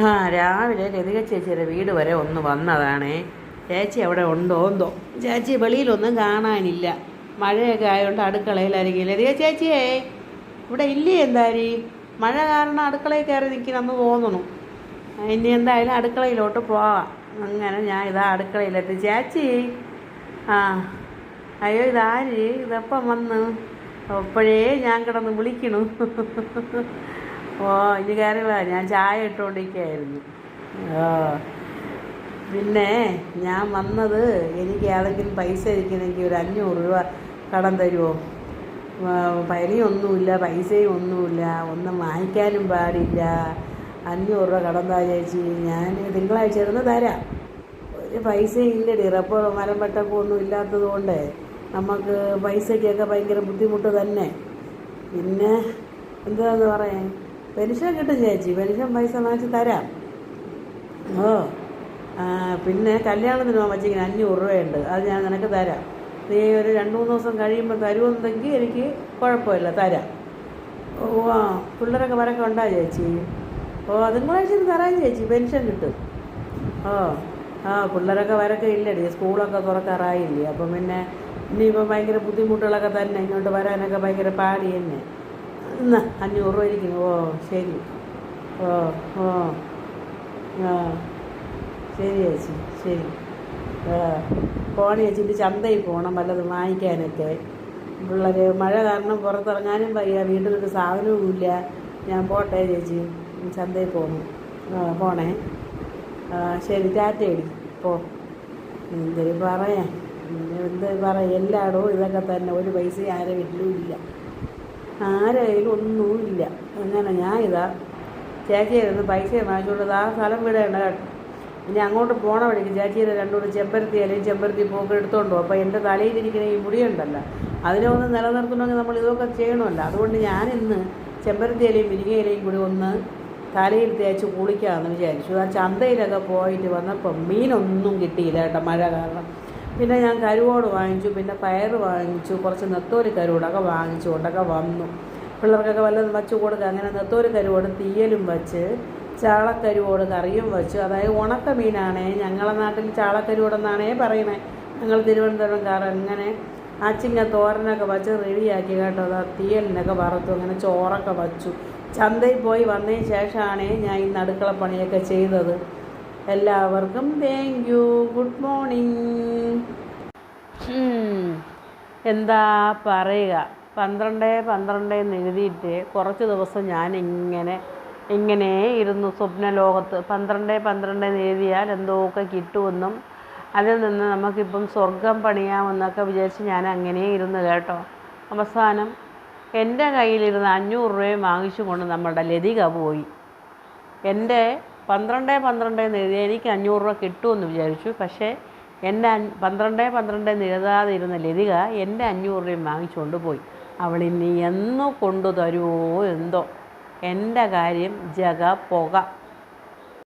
ആ രാവിലെ ലതിക ചേച്ചിയുടെ വീട് വരെ ഒന്ന് വന്നതാണേ. ചേച്ചി അവിടെ ഉണ്ടോ എന്തോ. ചേച്ചി വെളിയിലൊന്നും കാണാനില്ല. മഴയൊക്കെ ആയതുകൊണ്ട് അടുക്കളയിലായിരിക്കും ലതിക ചേച്ചിയേ ഇവിടെ ഇല്ലേ എന്താരി മഴ കാരണം അടുക്കളയിൽ കയറി നിൽക്കണമെന്ന് തോന്നുന്നു. ഇനി എന്തായാലും അടുക്കളയിലോട്ട് പോവാം. അങ്ങനെ ഞാൻ ഇതാ അടുക്കളയിലെത്തി. ചേച്ചി ആ അയ്യോ ഇതാര്? ഇതെപ്പം വന്ന്? അപ്പോഴേ ഞാൻ കിടന്ന് വിളിക്കണു. ഓ ഇനി കയറി വാ. ഞാൻ ചായ ഇട്ടുകൊണ്ടിരിക്കുകയായിരുന്നു ഓ പിന്നെ ഞാൻ വന്നത് എനിക്ക് ഏതെങ്കിലും പൈസ ഇരിക്കണമെങ്കിൽ ഒരു അഞ്ഞൂറ് രൂപ കടം തരുമോ പനിയൊന്നുമില്ല പൈസയും ഒന്നുമില്ല ഒന്നും വാങ്ങിക്കാനും പാടില്ല. അഞ്ഞൂറ് രൂപ കടം താ ചേച്ചി. ഞാൻ തിങ്കളാഴ്ച ഇരുന്ന് തരാം. ഒരു പൈസയും ഇല്ലടി. റബ്ബർ മരം വെട്ടപ്പോ ഒന്നും ഇല്ലാത്തത് കൊണ്ട് നമുക്ക് പൈസയ്ക്കൊക്കെ ഭയങ്കര ബുദ്ധിമുട്ട് തന്നെ. പിന്നെ എന്താന്ന് പറയാൻ? പെൻഷൻ കിട്ടും ചേച്ചി. പെൻഷൻ പൈസ വാങ്ങിച്ച് തരാം. ഓ പിന്നെ കല്യാണത്തിന് പോകാൻ വച്ചിങ്ങനെ അഞ്ഞൂറ് രൂപയുണ്ട്. അത് ഞാൻ നിനക്ക് തരാം. നീ ഒരു രണ്ട് മൂന്ന് ദിവസം കഴിയുമ്പോൾ തരുമെന്നുണ്ടെങ്കിൽ എനിക്ക് കുഴപ്പമില്ല. തരാം. ഓ ആ പിള്ളേരൊക്കെ വരൊക്കെ ഉണ്ടാ ചേച്ചി? ഓ തിങ്കളാഴ്ച തരാം ചേച്ചി. പെൻഷൻ കിട്ടും. ഓ ആ പിള്ളേരൊക്കെ വരൊക്കെ ഇല്ലടി. സ്കൂളൊക്കെ തുറക്കാറായില്ലേ. അപ്പം പിന്നെ ഇനിയിപ്പോൾ ഭയങ്കര ബുദ്ധിമുട്ടുകളൊക്കെ തന്നെ ഇങ്ങോട്ട് വരാനൊക്കെ ഭയങ്കര പാടി തന്നെ എന്നാ അഞ്ഞൂറ് രൂപ ഇരിക്കുന്നു ഓ ശരി. ഓ ഓ. ആ ശരി ചേച്ചി ശരി. പോണ ചേച്ചിന്റെ ചന്തയിൽ പോകണം വല്ലതും വാങ്ങിക്കാനൊക്കെ. പിള്ളേർ മഴ കാരണം പുറത്തിറങ്ങാനും വയ്യ വീട്ടിലൊരു സാധനവും ഇല്ല. ഞാൻ പോട്ടെ ചേച്ചി ചന്തയിൽ പോകണം പോണേ. ശരി ടാറ്റ എടി പോ. എന്തൊരു പറയാം? എന്ത് പറയാം? എല്ലായിടവും ഇതൊക്കെ തന്നെ. ഒരു പൈസ ആരെ വീട്ടിലും ഇല്ല. ആരെ കയ്യിലും ഒന്നുമില്ല. അങ്ങനെ ഞാൻ ഇതാ ചേച്ചിയായിരുന്നു പൈസ വാങ്ങിച്ചുകൊണ്ടത് ആ സ്ഥലം വിടേണ്ട കേട്ടോ ഇനി അങ്ങോട്ട് പോണ വഴിക്ക് ചേച്ചിയുടെ രണ്ടുകൂടി ചെമ്പരത്തി അല്ലെങ്കിൽ ചെമ്പരത്തി പൂക്കൾ എടുത്തോണ്ടോ അപ്പോൾ എന്റെ തലയിലിരിക്കുന്ന ഈ മുടിയുണ്ടല്ലോ അതിനെ ഒന്ന് നിലനിർത്തണമെങ്കിൽ നമ്മൾ ഇതൊക്കെ ചെയ്യണമല്ലോ. അതുകൊണ്ട് ഞാനിന്ന് ചെമ്പരത്തി ഇലയും മുരിങ്ങ ഇലയും കൂടി ഒന്ന് തലയിൽ തേച്ച് കുളിക്കാമെന്ന് വിചാരിച്ചു. ആ ചന്തയിലൊക്കെ പോയിട്ട് വന്നപ്പോൾ മീനൊന്നും കിട്ടിയില്ല കേട്ടോ മഴ കാരണം. പിന്നെ ഞാൻ കരുവോട് വാങ്ങിച്ചു പിന്നെ പയർ വാങ്ങിച്ചു കുറച്ച് നെത്തോലി കരുവോടൊക്കെ വാങ്ങിച്ചു കൊണ്ടൊക്കെ വന്നു. പിള്ളേർക്കൊക്കെ വല്ലതും വച്ച് കൊടുക്കുക അങ്ങനെ നെത്തോലി കരുവോട് തീയലും വച്ച് ചാളക്കരുവോട് കറിയും വച്ചു. അതായത് ഉണക്ക മീനാണേ ഞങ്ങളെ നാട്ടിൽ ചാളക്കരുവോടെന്നാണേ പറയണേ. ഞങ്ങൾ തിരുവനന്തപുരംകാർ അങ്ങനെ അച്ചിങ്ങ തോരനൊക്കെ വച്ച് റെഡിയാക്കി കേട്ടോ. അതാ തീയലിനൊക്കെ വറുത്തു അങ്ങനെ ചോറൊക്കെ വച്ചു. ചന്തയിൽ പോയി വന്നതിന് ശേഷമാണ് ഞാൻ ഈ നടുക്കള പണിയൊക്കെ ചെയ്തത്. എല്ലാവർക്കും താങ്ക് യു ഗുഡ് മോർണിംഗ് എന്താ പറയുക? പന്ത്രണ്ട് പന്ത്രണ്ട് എന്ന് എഴുതിയിട്ട് കുറച്ച് ദിവസം ഞാൻ ഇങ്ങനെ ഇങ്ങനെ ഇരുന്നു സ്വപ്ന ലോകത്ത് പന്ത്രണ്ട് പന്ത്രണ്ട് എന്ന് എഴുതിയാൽ എന്തോക്കെ കിട്ടുമെന്നും അതിൽ നിന്ന് നമുക്കിപ്പം സ്വർഗം പണിയാമെന്നൊക്കെ വിചാരിച്ച് ഞാൻ അങ്ങനെ ഇരുന്ന് കേട്ടോ. അവസാനം എന്റെ കയ്യിലിരുന്ന് അഞ്ഞൂറ് രൂപയും വാങ്ങിച്ചു കൊണ്ട് നമ്മുടെ ലതിക പോയി. എന്റെ പന്ത്രണ്ട് പന്ത്രണ്ട് എന്ന് എഴുതി. എനിക്ക് അഞ്ഞൂറ് രൂപ കിട്ടുമെന്ന് വിചാരിച്ചു. പക്ഷേ എന്റെ പന്ത്രണ്ട് പന്ത്രണ്ട് എന്ന് എഴുതാതെ ഇരുന്ന ലതിക എന്റെ അഞ്ഞൂറ് രൂപയും വാങ്ങിച്ചുകൊണ്ട് പോയി. അവൾ ഇനി എന്ന് കൊണ്ടു തരുമോ എന്തോ. എന്റെ കാര്യം ജഗ പുക.